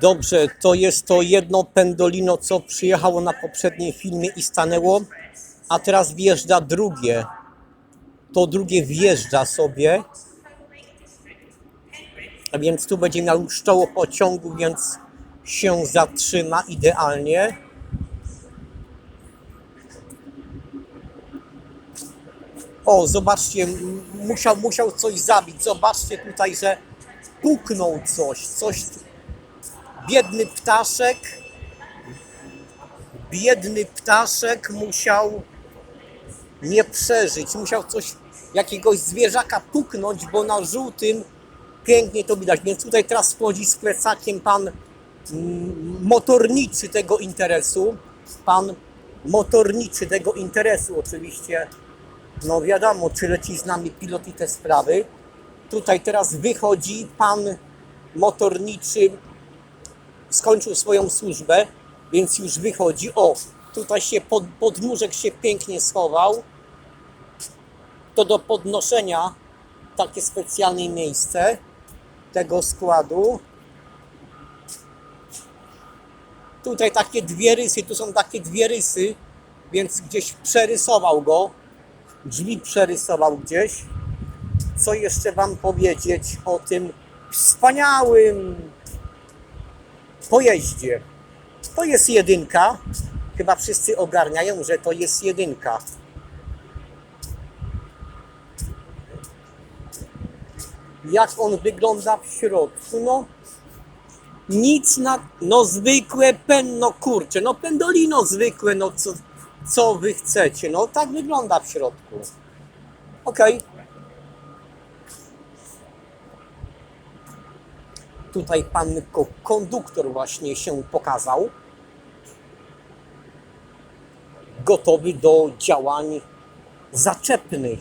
Dobrze, to jest to jedno pendolino, co przyjechało na poprzednim filmie i stanęło, a teraz wjeżdża drugie. To drugie wjeżdża sobie. A więc tu będzie miał czoło pociągu, więc się zatrzyma idealnie. O, zobaczcie, musiał, musiał coś zabić. Zobaczcie tutaj, że puknął coś, coś. Biedny ptaszek, biedny ptaszek musiał nie przeżyć. Musiał coś, jakiegoś zwierzaka puknąć, bo na żółtym pięknie to widać. Więc tutaj teraz wchodzi z plecakiem pan mm, motorniczy tego interesu. Pan motorniczy tego interesu oczywiście. No wiadomo, czy leci z nami pilot i te sprawy. Tutaj teraz wychodzi pan motorniczy, skończył swoją służbę, więc już wychodzi. O, tutaj się pod, podnóżek się pięknie schował. To do podnoszenia takie specjalne miejsce tego składu. Tutaj takie dwie rysy, tu są takie dwie rysy, więc gdzieś przerysował go. Drzwi przerysował gdzieś. Co jeszcze Wam powiedzieć o tym wspaniałym pojeździe? To jest jedynka. Chyba wszyscy ogarniają, że to jest jedynka. Jak on wygląda w środku? No, nic na. No, zwykłe pen, no kurczę, no pendolino zwykłe, no co, co wy chcecie? No, tak wygląda w środku. Okej. Tutaj pan ko- konduktor właśnie się pokazał. Gotowy do działań zaczepnych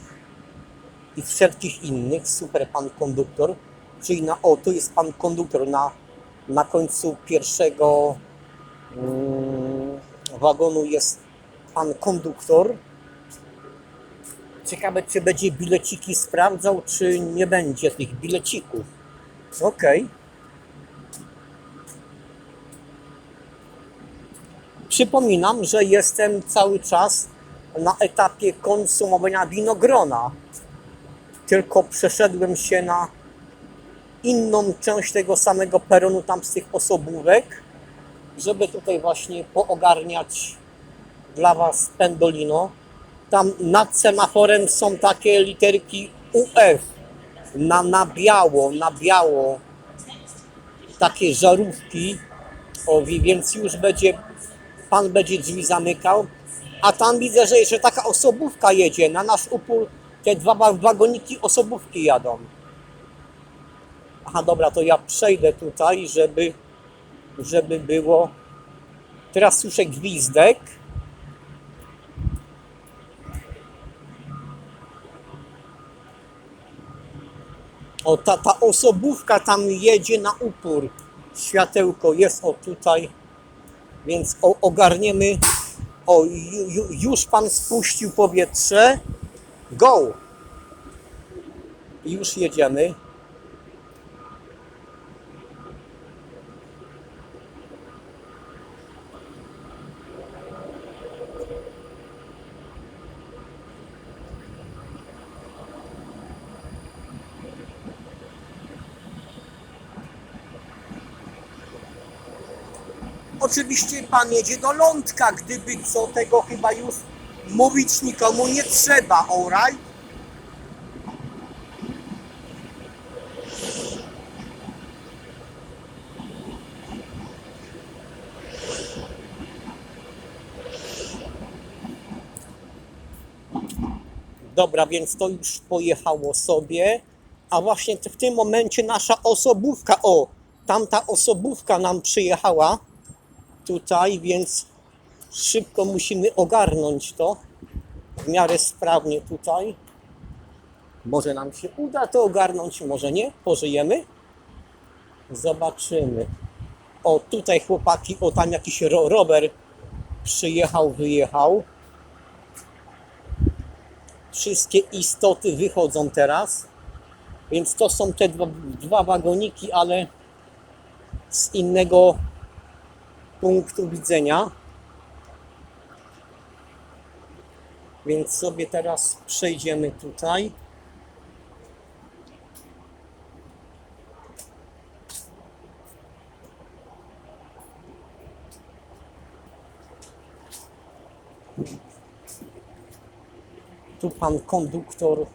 i wszelkich innych. Super pan konduktor. Czyli na, o, tu jest pan konduktor na, na końcu pierwszego mm, wagonu jest pan konduktor. Ciekawe, czy będzie bileciki sprawdzał, czy nie będzie tych bilecików. Okej. Przypominam, że jestem cały czas na etapie konsumowania winogrona. Tylko przeszedłem się na inną część tego samego peronu, tam z tych osobówek, żeby tutaj właśnie poogarniać dla Was pendolino. Tam nad semaforem są takie literki UF na, na biało, na biało takie żarówki. O, wi- więc już będzie, pan będzie drzwi zamykał. A tam widzę, że jeszcze taka osobówka jedzie. Na nasz upór te dwa wa- wagoniki osobówki jadą. Aha, dobra, to ja przejdę tutaj, żeby, żeby było. Teraz słyszę gwizdek. O, ta, ta osobówka tam jedzie na upór. Światełko jest o tutaj, więc ogarniemy. O, ju, ju, już pan spuścił powietrze. Go! Już jedziemy. Oczywiście pan jedzie do lądka, gdyby co tego chyba już mówić nikomu nie trzeba, alright? Dobra, więc to już pojechało sobie. A właśnie w tym momencie nasza osobówka, o, tamta osobówka nam przyjechała tutaj, więc szybko musimy ogarnąć to w miarę sprawnie tutaj. Może nam się uda to ogarnąć, może nie, pożyjemy. Zobaczymy. O, tutaj chłopaki, o tam jakiś ro rower przyjechał, wyjechał. Wszystkie istoty wychodzą teraz. Więc to są te dwa, dwa wagoniki, ale z innego punktu widzenia. Więc sobie teraz przejdziemy tutaj. Tu pan konduktor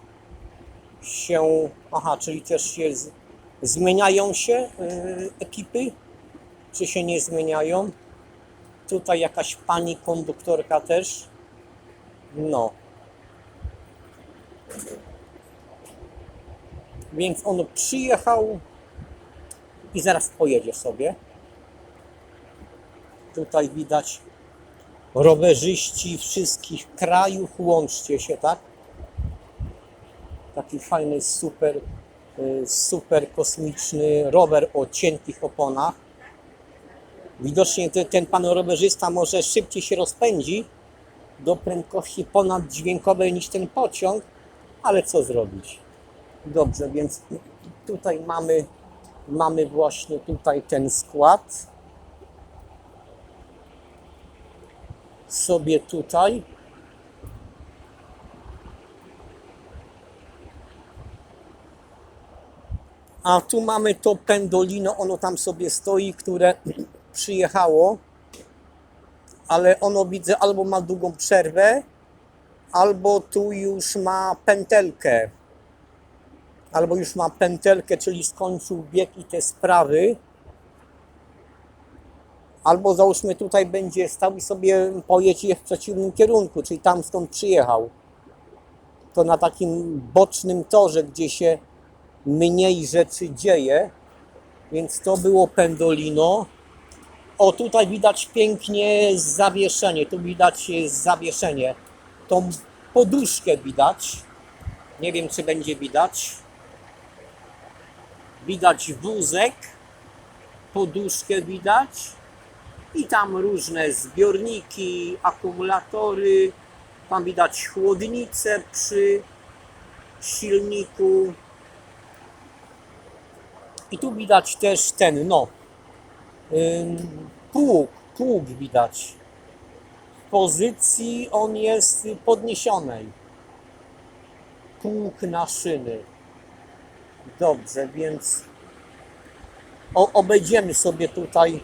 się. Aha, czyli też się. Zmieniają się y, ekipy? Czy się nie zmieniają? Tutaj jakaś pani konduktorka też. No. Więc on przyjechał i zaraz pojedzie sobie. Tutaj widać rowerzyści wszystkich krajów, łączcie się, tak? Taki fajny, super, y, super kosmiczny rower o cienkich oponach. Widocznie ten, ten pan rowerzysta może szybciej się rozpędzi do prędkości ponaddźwiękowej niż ten pociąg, ale co zrobić? Dobrze, więc tutaj mamy, mamy właśnie tutaj ten skład. Sobie tutaj. A tu mamy to pendolino, ono tam sobie stoi, które przyjechało, ale ono widzę albo ma długą przerwę, albo tu już ma pętelkę. Albo już ma pętelkę, czyli skończył bieg i te sprawy. Albo załóżmy tutaj będzie stał i sobie pojedzie w przeciwnym kierunku, czyli tam skąd przyjechał. To na takim bocznym torze, gdzie się mniej rzeczy dzieje, więc to było pendolino. O, tutaj widać pięknie zawieszenie, tu widać zawieszenie. Tą poduszkę widać. Nie wiem, czy będzie widać. Widać wózek, poduszkę widać i tam różne zbiorniki, akumulatory. Tam widać chłodnicę przy silniku. I tu widać też ten, no, pług, pług widać. W pozycji on jest podniesionej. Pług na szyny. Dobrze, więc obejdziemy sobie tutaj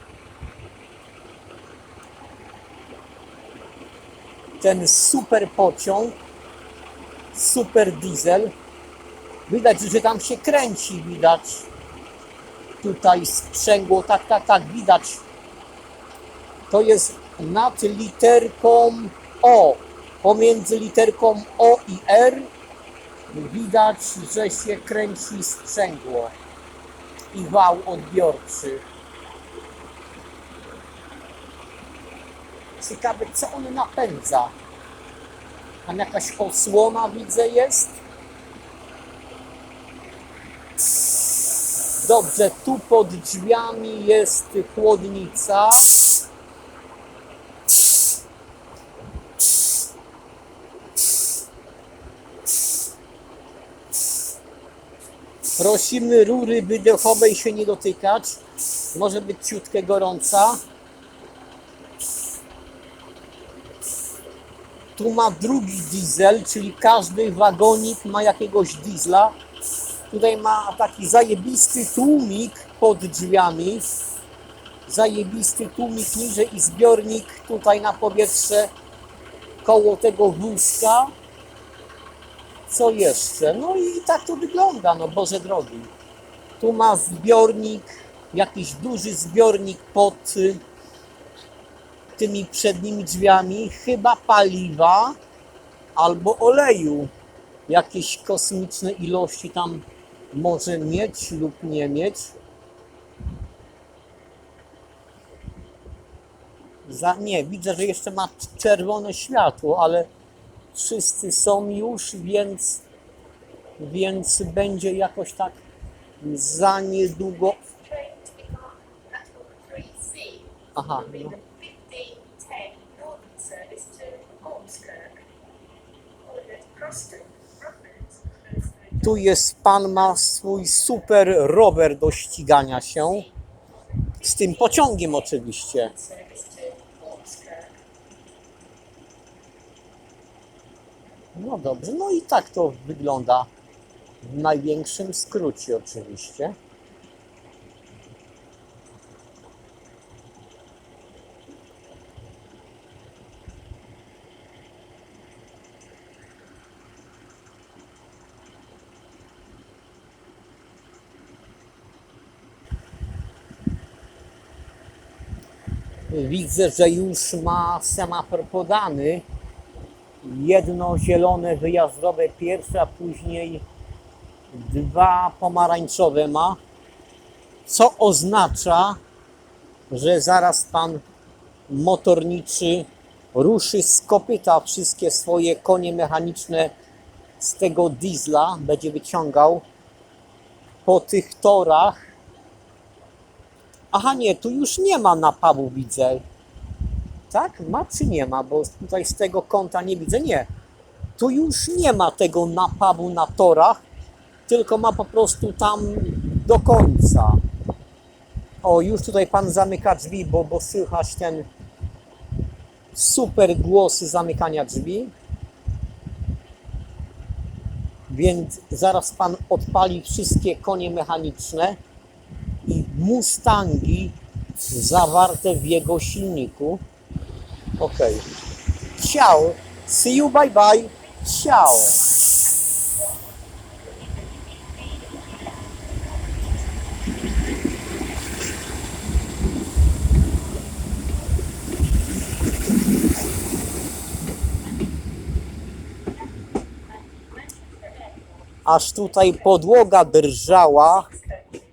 ten super pociąg, super diesel. Widać, że tam się kręci, widać tutaj sprzęgło, tak, tak, tak, widać. To jest nad literką O. Pomiędzy literką O i R widać, że się kręci sprzęgło i wał odbiorczy. Ciekawe, co on napędza. Tam jakaś osłona widzę jest. Dobrze, tu pod drzwiami jest chłodnica. Prosimy rury wydechowej się nie dotykać. Może być ciutkę gorąca. Tu ma drugi diesel, czyli każdy wagonik ma jakiegoś diesla. Tutaj ma taki zajebisty tłumik pod drzwiami. Zajebisty tłumik niżej i zbiornik tutaj na powietrze koło tego wózka. Co jeszcze? No i tak to wygląda, no Boże drogi. Tu ma zbiornik, jakiś duży zbiornik pod y, tymi przednimi drzwiami, chyba paliwa albo oleju. Jakieś kosmiczne ilości tam może mieć lub nie mieć. Za, nie, widzę, że jeszcze ma czerwone światło, ale wszyscy są już, więc, więc będzie jakoś tak za niedługo. train to become platform 3C Aha, no. Tu jest pan, ma swój super rower do ścigania się, Z tym pociągiem oczywiście. No dobrze, no i tak to wygląda w największym skrócie oczywiście. Widzę, że już ma semafor podany jedno zielone wyjazdowe pierwsze, a później dwa pomarańczowe ma, co oznacza, że zaraz pan motorniczy ruszy z kopyta wszystkie swoje konie mechaniczne z tego diesla, będzie wyciągał po tych torach. Aha, nie, tu już nie ma napawu, widzę. Tak? Ma czy nie ma? Bo tutaj z tego kąta nie widzę. Nie. Tu już nie ma tego napawu na torach, tylko ma po prostu tam do końca. O, już tutaj pan zamyka drzwi, bo, bo słychać ten super głos zamykania drzwi. Więc zaraz pan odpali wszystkie konie mechaniczne i Mustangi zawarte w jego silniku. Okej. Ciao. See you, bye bye. Ciao. Aż tutaj podłoga drżała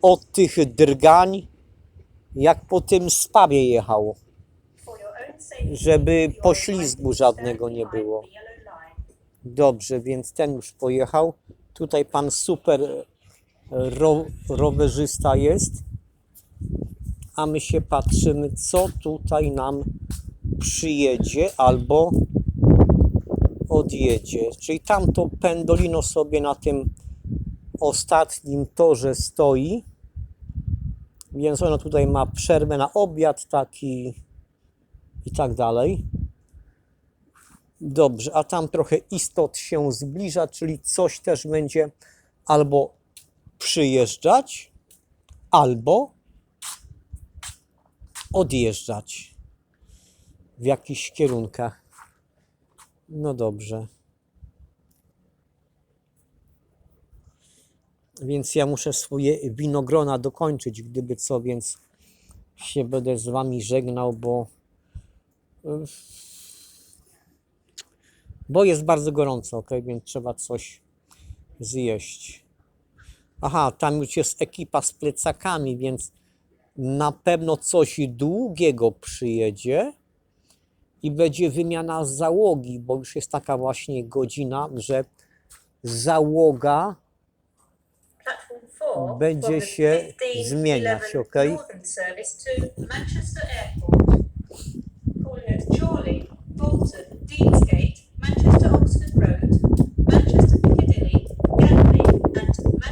od tych drgań, jak po tym spawie jechał. For your own safety, Żeby poślizgu żadnego nie było. Dobrze, więc ten już pojechał. Tutaj pan super ro, rowerzysta jest. A my się patrzymy, co tutaj nam przyjedzie albo odjedzie. Czyli tamto pendolino sobie na tym ostatnim torze stoi. Więc ono tutaj ma przerwę na obiad taki i tak dalej. Dobrze, a tam trochę istot się zbliża, czyli coś też będzie albo przyjeżdżać, albo odjeżdżać w jakichś kierunkach. No dobrze. Więc ja muszę swoje winogrona dokończyć, gdyby co, więc się będę z wami żegnał, bo bo jest bardzo gorąco, ok, więc trzeba coś zjeść. Aha, tam już jest ekipa z plecakami, więc na pewno coś długiego przyjedzie i będzie wymiana załogi, bo już jest taka właśnie godzina, że załoga Platform 4 Będzie się 15, zmieniać, 11 okej? Northern service to Manchester Airport. Calling at Chorley, Bolton, Deansgate, Manchester Oxford Road, Manchester Piccadilly, Ganley and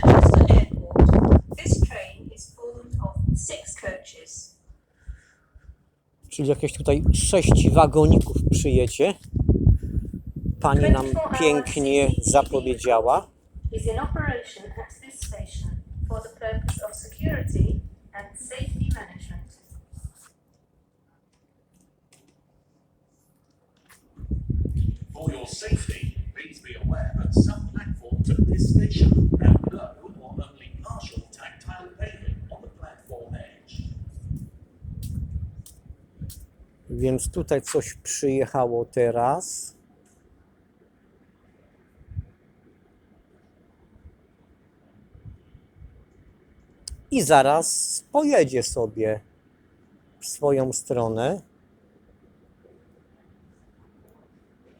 Manchester Airport. This train is formed of six coaches. czyli jakieś tutaj sześć wagoników przyjedzie. Pani nam 24 hour pięknie zapowiedziała. Is in operation at for the purpose of security and safety management. For your safety, please be aware that some platforms at this station have no or only partial tactile paving on the platform edge. Więc tutaj coś przyjechało teraz. I zaraz pojedzie sobie w swoją stronę.